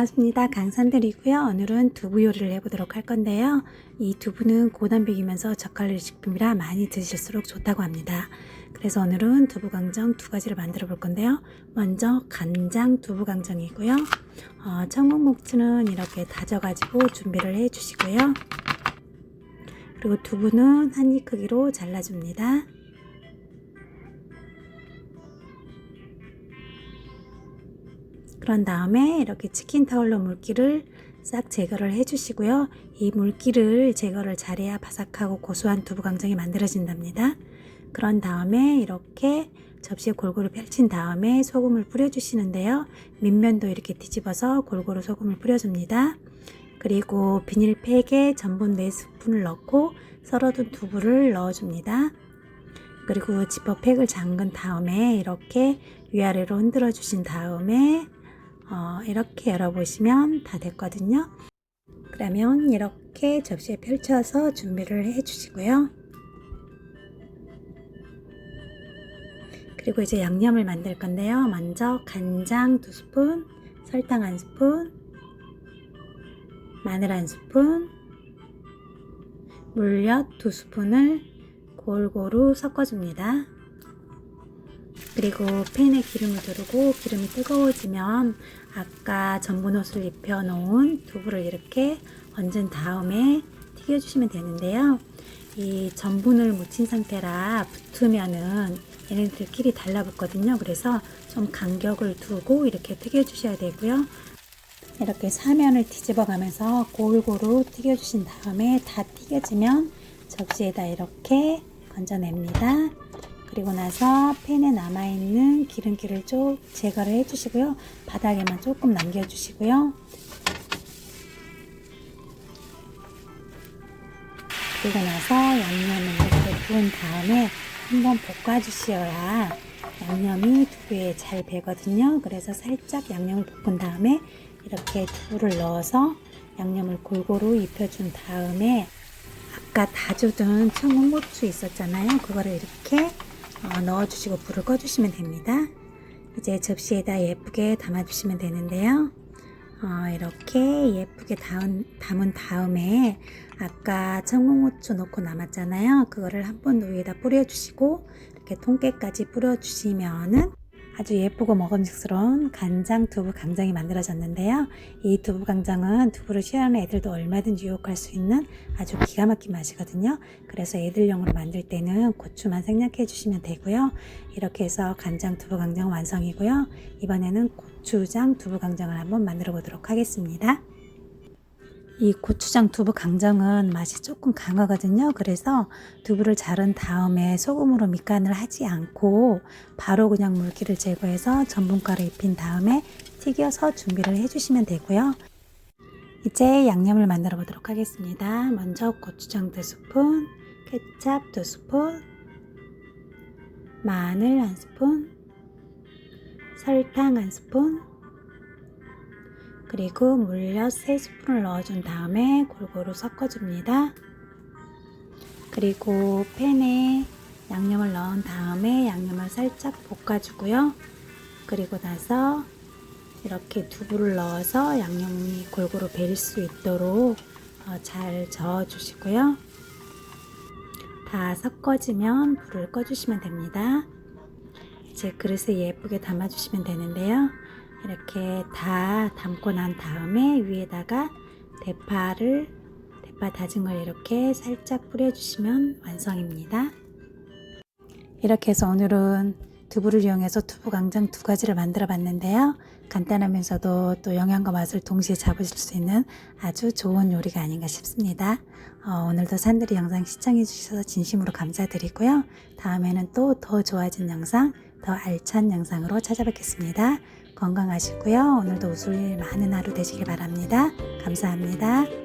반갑습니다. 강산들이고요. 오늘은 두부 요리를 해보도록 할 건데요. 이 두부는 고단백이면서 저칼로리 식품이라 많이 드실수록 좋다고 합니다. 그래서 오늘은 두부 강정 두 가지를 만들어 볼 건데요. 먼저 간장 두부 강정이고요. 어, 청국목주는 이렇게 다져가지고 준비를 해 주시고요. 그리고 두부는 한 입 크기로 잘라줍니다. 그런 다음에 이렇게 치킨 타올로 물기를 싹 제거를 해주시고요. 이 물기를 제거를 잘해야 바삭하고 고소한 두부 강정이 만들어진답니다. 그런 다음에 이렇게 접시에 골고루 펼친 다음에 소금을 뿌려주시는데요. 밑면도 이렇게 뒤집어서 골고루 소금을 뿌려줍니다. 그리고 비닐팩에 전분 4스푼을 넣고 썰어둔 두부를 넣어줍니다. 그리고 지퍼팩을 잠근 다음에 이렇게 위아래로 흔들어 주신 다음에 어, 이렇게 열어보시면 다 됐거든요. 그러면 이렇게 접시에 펼쳐서 준비를 해 주시고요. 그리고 이제 양념을 만들 건데요. 먼저 간장 두 스푼, 설탕 한 스푼, 마늘 한 스푼, 물엿 두 스푼을 골고루 섞어줍니다. 그리고 팬에 기름을 두르고 기름이 뜨거워지면 아까 전분옷을 입혀 놓은 두부를 이렇게 얹은 다음에 튀겨주시면 되는데요. 이 전분을 묻힌 상태라 붙으면은 얘네들끼리 달라붙거든요. 그래서 좀 간격을 두고 이렇게 튀겨주셔야 되고요. 이렇게 사면을 뒤집어 가면서 골고루 튀겨주신 다음에 다 튀겨지면 접시에다 이렇게 건져냅니다. 그리고 나서 팬에 남아있는 기름기를 쭉 제거를 해주시고요. 바닥에만 조금 남겨주시고요. 그리고 나서 양념을 이렇게 부은 다음에 한번 볶아주셔야 양념이 두부에 잘 배거든요. 그래서 살짝 양념을 볶은 다음에 이렇게 두부를 넣어서 양념을 골고루 입혀준 다음에 아까 다져둔 청양고추 있었잖아요. 그거를 이렇게 어, 넣어주시고 불을 꺼주시면 됩니다. 이제 접시에다 예쁘게 담아주시면 되는데요. 어, 이렇게 예쁘게 담은, 담은 다음에 아까 청양고추 넣고 남았잖아요. 그거를 한 번 위에다 뿌려주시고 이렇게 통깨까지 뿌려주시면은 아주 예쁘고 먹음직스러운 간장 두부 강정이 만들어졌는데요. 이 두부 강정은 두부를 싫어하는 애들도 얼마든지 유혹할 수 있는 아주 기가 막힌 맛이거든요. 그래서 애들용으로 만들 때는 고추만 생략해 주시면 되고요. 이렇게 해서 간장 두부 강정 완성이고요. 이번에는 고추장 두부 강정을 한번 만들어 보도록 하겠습니다. 이 고추장 두부 강정은 맛이 조금 강하거든요. 그래서 두부를 자른 다음에 소금으로 밑간을 하지 않고 바로 그냥 물기를 제거해서 전분가루 입힌 다음에 튀겨서 준비를 해주시면 되고요. 이제 양념을 만들어 보도록 하겠습니다. 먼저 고추장 두 스푼, 케찹 두 스푼, 마늘 한 스푼, 설탕 한 스푼, 그리고 물엿 3스푼을 넣어준 다음에 골고루 섞어줍니다. 그리고 팬에 양념을 넣은 다음에 양념을 살짝 볶아주고요. 그리고 나서 이렇게 두부를 넣어서 양념이 골고루 배일 수 있도록 어, 잘 저어 주시고요. 다 섞어지면 불을 꺼주시면 됩니다. 이제 그릇에 예쁘게 담아주시면 되는데요. 이렇게 다 담고 난 다음에 위에다가 대파를 대파 다진 걸 이렇게 살짝 뿌려주시면 완성입니다. 이렇게 해서 오늘은 두부를 이용해서 두부 강정 두 가지를 만들어 봤는데요. 간단하면서도 또 영양과 맛을 동시에 잡으실 수 있는 아주 좋은 요리가 아닌가 싶습니다. 어, 오늘도 산들이 영상 시청해 주셔서 진심으로 감사드리고요. 다음에는 또 더 좋아진 영상, 더 알찬 영상으로 찾아뵙겠습니다. 건강하시고요. 오늘도 웃을 일 많은 하루 되시길 바랍니다. 감사합니다.